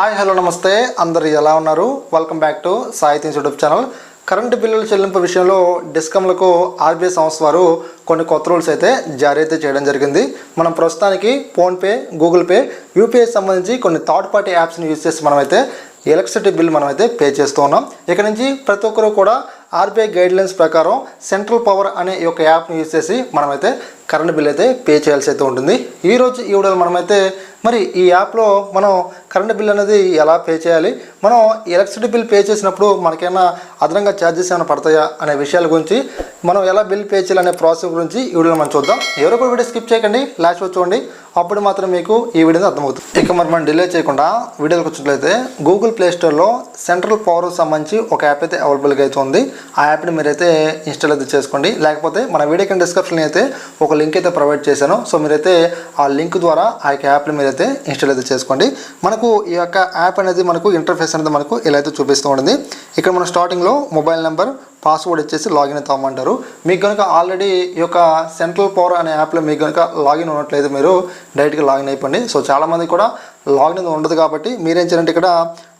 Hi hello నమస్తే. అందరు ఎలా ఉన్నారు? Welcome back to Sahityam YouTube channel current బిల్లుల చెల్లింపు విషయంలో డిస్కమ్లకు ఆర్బీఐ సంస్థ వారు కొన్ని కొత్త రూల్స్ అయితే జారీ అయితే చేయడం జరిగింది. మనం ప్రస్తుతానికి ఫోన్పే గూగుల్ పే యూపీఐ సంబంధించి కొన్ని థర్డ్ పార్టీ యాప్స్ని యూజ్ చేసి మనమైతే ఎలక్ట్రిసిటీ బిల్ మనమైతే పే చేస్తూ ఉన్నాం. ఇక నుంచి ప్రతి ఒక్కరూ కూడా ఆర్బీఐ గైడ్లైన్స్ ప్రకారం సెంట్రల్ పవర్ అనే ఈ యొక్క యాప్ని యూజ్ చేసి మనమైతే కరెంట్ బిల్ అయితే పే చేయాల్సి అయితే ఉంటుంది. ఈరోజు ఈ వీడియోలో మనమైతే మరి ఈ యాప్లో మనం కరెంట్ బిల్ అనేది ఎలా పే చేయాలి? మనం ఎలక్ట్రిసిటీ బిల్ పే చేసినప్పుడు మనకేమైనా అదనంగా ఛార్జెస్ ఏమైనా పడతాయా అనే విషయాల గురించి మనం ఎలా బిల్ పే చేయాలనే ప్రాసెస్ గురించి ఈ వీడియోలో మనం చూద్దాం. ఎవరో కూడా వీడియో స్కిప్ చేయకండి లాస్ట్ వచ్చి చూడండి. అప్పుడు మాత్రం మీకు ఈ వీడియో అర్థమవుతుంది. ఇక మరి మనం డిలే చేయకుండా వీడియోకి వచ్చినట్లయితే గూగుల్ ప్లే స్టోర్లో సెంట్రల్ పవర్ సంబంధించి ఒక యాప్ అయితే అవైలబుల్గా అయితే ఉంది. ఆ యాప్ని మీరైతే ఇన్స్టాల్ అయితే చేసుకోండి. లేకపోతే మన వీడియో కింద డిస్క్రిప్షన్ అయితే ఒక లింక్ అయితే ప్రొవైడ్ చేశాను. సో మీరైతే ఆ లింక్ ద్వారా ఆ యొక్క యాప్ని మీరైతే ఇన్స్టాల్ అయితే చేసుకోండి. మనకు ఈ యొక్క యాప్ అనేది మనకు ఇంటర్ఫేస్ అనేది మనకు ఇలా అయితే చూపిస్తూ ఉంటుంది. ఇక్కడ మనం స్టార్టింగ్లో మొబైల్ నెంబర్ పాస్వర్డ్ ఇచ్చేసి లాగిన్ అయితే మీకు కనుక ఆల్రెడీ ఈ యొక్క సెంట్రల్ పవర్ అనే యాప్లో మీకు కనుక లాగిన్ ఉన్నట్లయితే మీరు డైరెక్ట్గా లాగిన్ అయిపోండి. సో చాలామంది కూడా లాగిన్ ఉండదు కాబట్టి మీరేం చేయాలంటే ఇక్కడ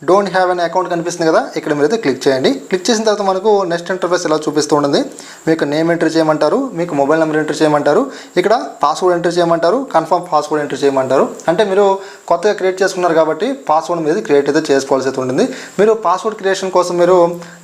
డోంట్ హ్యావ్ ఎన్ అకౌంట్ కనిపిస్తుంది కదా ఇక్కడ మీరైతే క్లిక్ చేయండి. క్లిక్ చేసిన తర్వాత మనకు నెక్స్ట్ ఇంటర్ఫేస్ ఇలా చూపిస్తూ ఉంటుంది. మీకు నేమ్ ఎంటర్ చేయమంటారు మీకు మొబైల్ నెంబర్ ఎంటర్ చేయమంటారు ఇక్కడ పాస్వర్డ్ ఎంటర్ చేయమంటారు కన్ఫర్మ్ పాస్వర్డ్ ఎంటర్ చేయమంటారు. అంటే మీరు కొత్తగా క్రియేట్ చేసుకున్నారు కాబట్టి పాస్వర్డ్ మీద క్రియేట్ అయితే చేసుకోవాల్సి అయితే ఉంటుంది. మీరు పాస్వర్డ్ క్రియేషన్ కోసం మీరు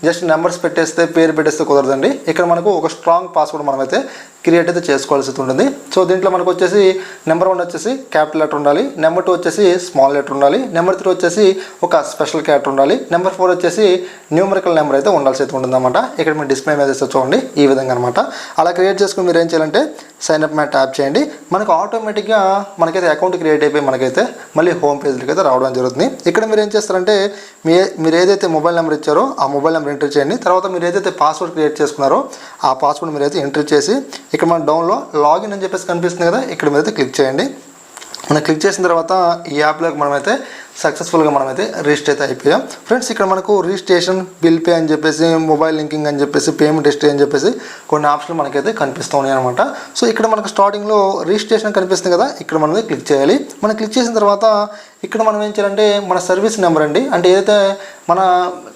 జస్ట్ నెంబర్స్ పెట్టేస్తే పేరు పెట్టేస్తే కుదరదండి. ఇక్కడ మనకు ఒక స్ట్రాంగ్ పాస్వర్డ్ మనమైతే క్రియేట్ అయితే చేసుకోవాల్సి ఉంటుంది. సో దీంట్లో మనకు వచ్చేసి నెంబర్ వన్ వచ్చేసి క్యాపిటల్ లెటర్ ఉండాలి. నెంబర్ టూ వచ్చేసి స్మాల్ లెటర్ ఉండాలి. నెంబర్ త్రీ వచ్చేసి ఒక స్పెషల్ క్యారెక్టర్ ఉండాలి. నెంబర్ ఫోర్ వచ్చేసి న్యూమరికల్ నెంబర్ అయితే ఉండాల్సి అయితే ఉంటుందన్నమాట. ఇక్కడ మీరు డిస్ప్లే మీద చూడండి. ఈ విధంగా అనమాట అలా క్రియేట్ చేసుకుని మీరు ఏం చేయాలంటే సైన్ అప్ మ్యాట్ ట్యాప్ చేయండి. మనకు ఆటోమేటిక్గా మనకైతే అకౌంట్ క్రియేట్ అయిపోయి మనకైతే మళ్ళీ హోమ్ పేజ్కి అయితే రావడం జరుగుతుంది. ఇక్కడ మీరు ఏం చేస్తారంటే మీ మీరు ఏదైతే మొబైల్ నెంబర్ ఇచ్చారో ఆ మొబైల్ నెంబర్ ఎంటర్ చేయండి. తర్వాత మీరు ఏదైతే పాస్వర్డ్ క్రియేట్ చేసుకున్నారో ఆ పాస్వర్డ్ మీరు అయితే ఎంటర్ చేసి ఇక్కడ మన డౌన్లో లాగిన్ అని చెప్పేసి కనిపిస్తుంది కదా ఇక్కడ మీరు అయితే క్లిక్ చేయండి. మనం క్లిక్ చేసిన తర్వాత ఈ యాప్లోకి మనమైతే సక్సెస్ఫుల్గా మనమైతే రిజిస్టర్ అయితే అయిపోయాం. ఫ్రెండ్స్ ఇక్కడ మనకు రిజిస్ట్రేషన్ బిల్ పే అని చెప్పేసి మొబైల్ లింకింగ్ అని చెప్పేసి పేమెంట్ హిస్టరీ అని చెప్పేసి కొన్ని ఆప్షన్లు మనకైతే కనిపిస్తూ ఉన్నాయి అనమాట సో ఇక్కడ మనకు స్టార్టింగ్లో రిజిస్ట్రేషన్ కనిపిస్తుంది కదా ఇక్కడ మనం క్లిక్ చేయాలి. మనం క్లిక్ చేసిన తర్వాత ఇక్కడ మనం ఏం చేయాలంటే మన సర్వీస్ నెంబర్ అండి అంటే ఏదైతే మన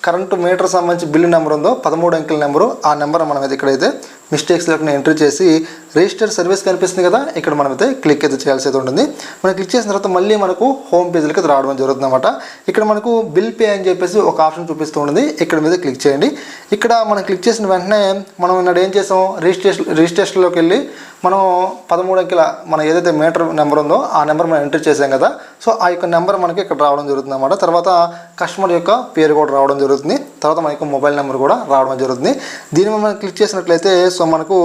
కరెంటు మీటర్ సంబంధించి బిల్లు నెంబర్ ఉందో పదమూడు అంకెల నెంబరు ఆ నెంబర్ మనం అయితే ఇక్కడైతే మిస్టేక్స్ లేకుండా ఎంట్రీ చేసి రిజిస్టర్ సర్వీస్ కనిపిస్తుంది కదా ఇక్కడ మనమైతే క్లిక్ అయితే చేయాల్సి అయితే ఉంటుంది. మనం క్లిక్ చేసిన తర్వాత మళ్ళీ మనకు హోమ్ పేజ్లకి అయితే రావడం జరుగుతుంది అనమాట ఇక్కడ మనకు బిల్ పే అని చెప్పేసి ఒక ఆప్షన్ చూపిస్తూ ఉంటుంది. ఇక్కడ మీద క్లిక్ చేయండి. ఇక్కడ మనం క్లిక్ చేసిన వెంటనే మనం ఇక్కడ ఏం చేసాం? రిజిస్ట్రేషన్ రిజిస్ట్రేషన్లోకి వెళ్ళి మనం పదమూడు అంకెల మన ఏదైతే మీటర్ నెంబర్ ఉందో ఆ నెంబర్ మనం ఎంటర్ చేసాం కదా. సో ఆ యొక్క నెంబర్ మనకి ఇక్కడ రావడం జరుగుతుంది అనమాట తర్వాత కస్టమర్ యొక్క పేరు కూడా రావడం జరుగుతుంది. తర్వాత మనకు మొబైల్ నెంబర్ కూడా రావడం జరుగుతుంది. దీని మీద మనం క్లిక్ చేసినట్లయితే సో మనకు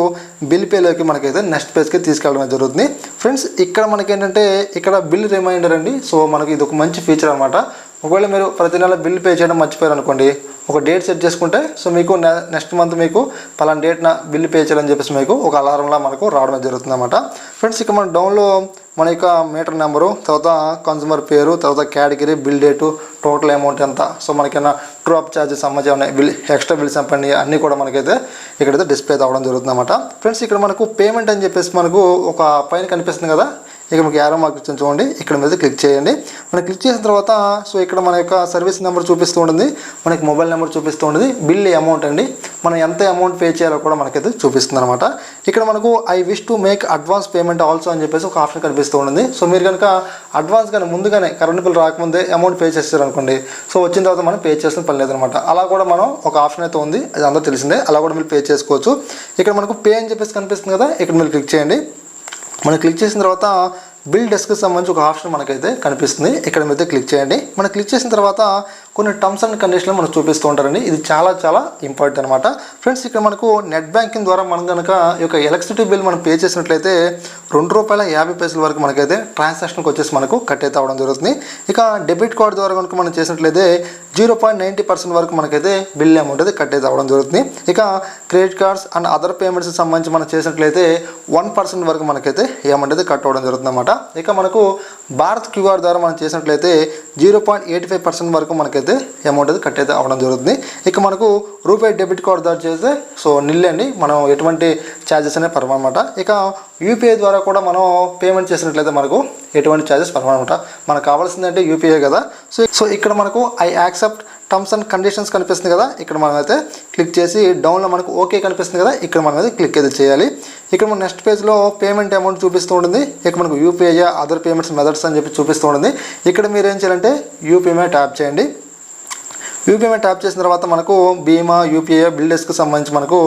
బిల్ పేలోకి మనకైతే నెక్స్ట్ పేజ్కి తీసుకెళ్ళడం జరుగుతుంది. ఫ్రెండ్స్ ఇక్కడ మనకి ఏంటంటే ఇక్కడ బిల్ రిమైండర్ అండి. సో మనకి ఇది ఒక మంచి ఫీచర్ అనమాట. ఒకవేళ మీరు ప్రతి నెల బిల్ పే చేయడం మర్చిపోయారు అనుకోండి ఒక డేట్ సెట్ చేసుకుంటే సో మీకు నెక్స్ట్ మంత్ మీకు పలానా డేట్న బిల్ పే చేయాలని చెప్పేసి మీకు ఒక అలారంలా మనకు రావడం జరుగుతుంది అనమాట ఫ్రెండ్స్ ఇక మన డౌన్లో మన యొక్క మీటర్ నెంబరు తర్వాత కన్జ్యూమర్ పేరు తర్వాత category bill date total amount ఎంత. సో మనకైనా డ్రాప్ ఛార్జెస్ సంబంధించి ఉన్నాయి బిల్ ఎక్స్ట్రా బిల్స్ చెప్పండి అన్నీ కూడా మనకైతే ఇక్కడైతే డిస్ప్లే అవ్వడం జరుగుతుంది అనమాట ఫ్రెండ్స్ ఇక్కడ మనకు పేమెంట్ అని చెప్పేసి మనకు ఒక పైన కనిపిస్తుంది కదా ఇక్కడ మీకు యారో మార్క్ ఇచ్చిన చూడండి. ఇక్కడ మీద క్లిక్ చేయండి. మనం క్లిక్ చేసిన తర్వాత సో ఇక్కడ మన యొక్క సర్వీస్ నెంబర్ చూపిస్తూ ఉంటుంది. మనకి మొబైల్ నెంబర్ చూపిస్తూ ఉంటుంది. బిల్ అమౌంట్ అండి. మనం ఎంత అమౌంట్ పే చేయాలో కూడా మనకైతే చూపిస్తుంది అనమాట ఇక్కడ మనకు I wish to make advance payment also అని చెప్పేసి ఒక ఆప్షన్ కనిపిస్తూ ఉంటుంది. సో మీరు కనుక అడ్వాన్స్ కానీ ముందుగానే కరెంట్ బిల్ రాకముందే అమౌంట్ పే చేస్తారు అనుకోండి సో వచ్చిన తర్వాత మనం పే చేసిన పని లేదనమాట అలా కూడా మనం ఒక ఆప్షన్ అయితే ఉంది. అది అందరూ తెలిసిందే. అలా కూడా మీరు పే చేసుకోవచ్చు. ఇక్కడ మనకు పే అని చెప్పేసి కనిపిస్తుంది కదా. ఇక్కడ మీరు క్లిక్ చేయండి. మనం క్లిక్ చేసిన తర్వాత బిల్ డెస్క్కి సంబంధించి ఒక ఆప్షన్ మనకైతే కనిపిస్తుంది. ఇక్కడ మీద క్లిక్ చేయండి. మనం క్లిక్ చేసిన తర్వాత కొన్ని టర్మ్స్ అండ్ కండిషన్లు మనకు చూపిస్తూ ఉంటారండి. ఇది చాలా చాలా ఇంపార్టెంట్ అనమాట ఫ్రెండ్స్ ఇక్కడ మనకు నెట్ బ్యాంకింగ్ ద్వారా మనం కనుక ఈ యొక్క ఎలక్ట్రిసిటీ బిల్ మనం పే చేసినట్లయితే రెండు రూపాయల యాభై పైసల వరకు మనకైతే ట్రాన్సాక్షన్కి వచ్చేసి మనకు కట్ అయితే అవడం జరుగుతుంది. ఇక డెబిట్ కార్డ్ ద్వారా కనుక మనం చేసినట్లయితే జీరో పాయింట్ నైంటీ పర్సెంట్ వరకు మనకైతే బిల్ అమౌంట్ అయితే కట్ అయితే అవడం జరుగుతుంది. ఇక క్రెడిట్ కార్డ్స్ అండ్ అదర్ పేమెంట్స్కి సంబంధించి మనం చేసినట్లయితే వన్ పర్సెంట్ వరకు మనకైతే అమౌంట్ అయితే కట్ అవ్వడం జరుగుతుంది అనమాట ఇక మనకు భారత్ క్యూఆర్ ద్వారా మనం చేసినట్లయితే zero point eighty five percent వరకు మనకైతే అయితే అమౌంట్ అయితే కట్ అయితే అవ్వడం జరుగుతుంది. ఇక మనకు రూపాయి డెబిట్ కార్డ్ ద్వారా చేస్తే సో నిల్ అండి మనం ఎటువంటి ఛార్జెస్ అనేవి పడమన్నమాట ఇక యూపీఐ ద్వారా కూడా మనం పేమెంట్ చేసినట్లయితే మనకు ఎటువంటి ఛార్జెస్ పడమన్నమాట మనకు కావాల్సిందంటే యూపీఐ కదా. సో సో ఇక్కడ మనకు I accept terms and conditions కనిపిస్తుంది కదా. ఇక్కడ మనం అయితే క్లిక్ చేసి డౌన్లో మనకు ఓకే కనిపిస్తుంది కదా. ఇక్కడ మనం అయితే క్లిక్ అయితే చేయాలి. ఇక్కడ మన నెక్స్ట్ పేజ్లో పేమెంట్ అమౌంట్ చూపిస్తూ ఉంటుంది. ఇక్కడ మనకు యూపీఐ అదర్ పేమెంట్స్ మెథడ్స్ అని చెప్పి చూపిస్తూ ఉంటుంది. ఇక్కడ మీరు ఏం చేయాలంటే యూపీఐ ట్యాప్ చేయండి. యూపీఐ ట్యాప్ చేసిన తర్వాత మనకు బీమా యూపీఐ బిల్డర్స్కి సంబంధించి మనకు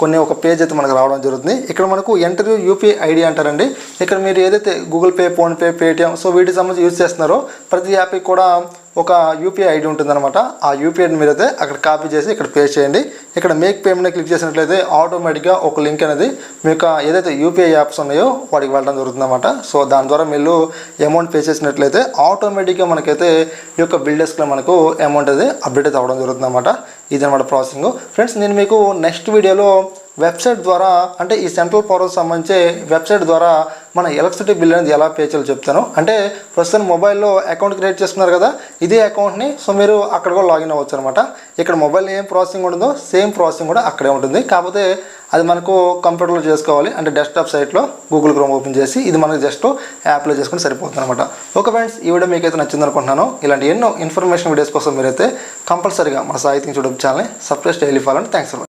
కొన్ని ఒక పేజ్ అయితే మనకు రావడం జరుగుతుంది. ఇక్కడ మనకు ఎంటర్ యూపీఐ ఐడి అంటారండి. ఇక్కడ మీరు ఏదైతే Google Pay PhonePe Paytm so వీటికి సంబంధించి యూజ్ చేస్తున్నారో ప్రతి యాప్కి కూడా ఒక యూపీఐ ఐడి ఉంటుందన్నమాట. ఆ యూపీఐని మీరైతే అక్కడ కాపీ చేసి ఇక్కడ పే చేయండి. ఇక్కడ మేక్ పేమెంట్ క్లిక్ చేసినట్లయితే ఆటోమేటిక్గా ఒక లింక్ అనేది మీకు ఏదైతే యూపీఐ యాప్స్ ఉన్నాయో వాటికి వెళ్ళడం జరుగుతుందన్నమాట. సో దాని ద్వారా మీరు అమౌంట్ పే చేసినట్లయితే ఆటోమేటిక్గా మనకైతే ఈ యొక్క బిల్డర్స్లో మనకు అమౌంట్ అనేది అప్డేట్ అవ్వడం జరుగుతుందన్నమాట. ఇది ప్రాసెసింగ్ ఫ్రెండ్స్ నేను మీకు నెక్స్ట్ వీడియోలో వెబ్సైట్ ద్వారా అంటే ఈ సెంట్రల్ పవర్ సంబంధించి వెబ్సైట్ ద్వారా మన ఎలక్ట్రిసిటీ బిల్ అనేది ఎలా పే చేయాలో చెప్తాను. అంటే ప్రస్తుతం మొబైల్లో అకౌంట్ క్రియేట్ చేసుకున్నారు కదా ఇదే అకౌంట్ని సో మీరు అక్కడ కూడా లాగిన్ అవ్వచ్చు అనమాట ఇక్కడ మొబైల్ ఏం ప్రాసెసింగ్ ఉంటుందో సేమ్ ప్రాసెసింగ్ కూడా అక్కడే ఉంటుంది. కాకపోతే అది మనకు కంప్యూటర్లో చేసుకోవాలి అంటే డెస్క్టాప్ సైట్లో గూగుల్ క్రోమ్ ఓపెన్ చేసి ఇది మనకు జస్ట్ యాప్లో చేసుకుని సరిపోతుంది అనమాట ఓకే ఫ్రెండ్స్ ఈ వీడియో మీకైతే నచ్చింది అనుకుంటున్నాను. ఇలాంటి ఎన్నో ఇన్ఫర్మేషన్ వీడియోస్ కోసం మీరైతే కంపల్సరీగా మన సాహిత్యం చూడడం ఛానల్ని సబ్స్క్రైబ్ డైలీ ఫాలో థ్యాంక్స్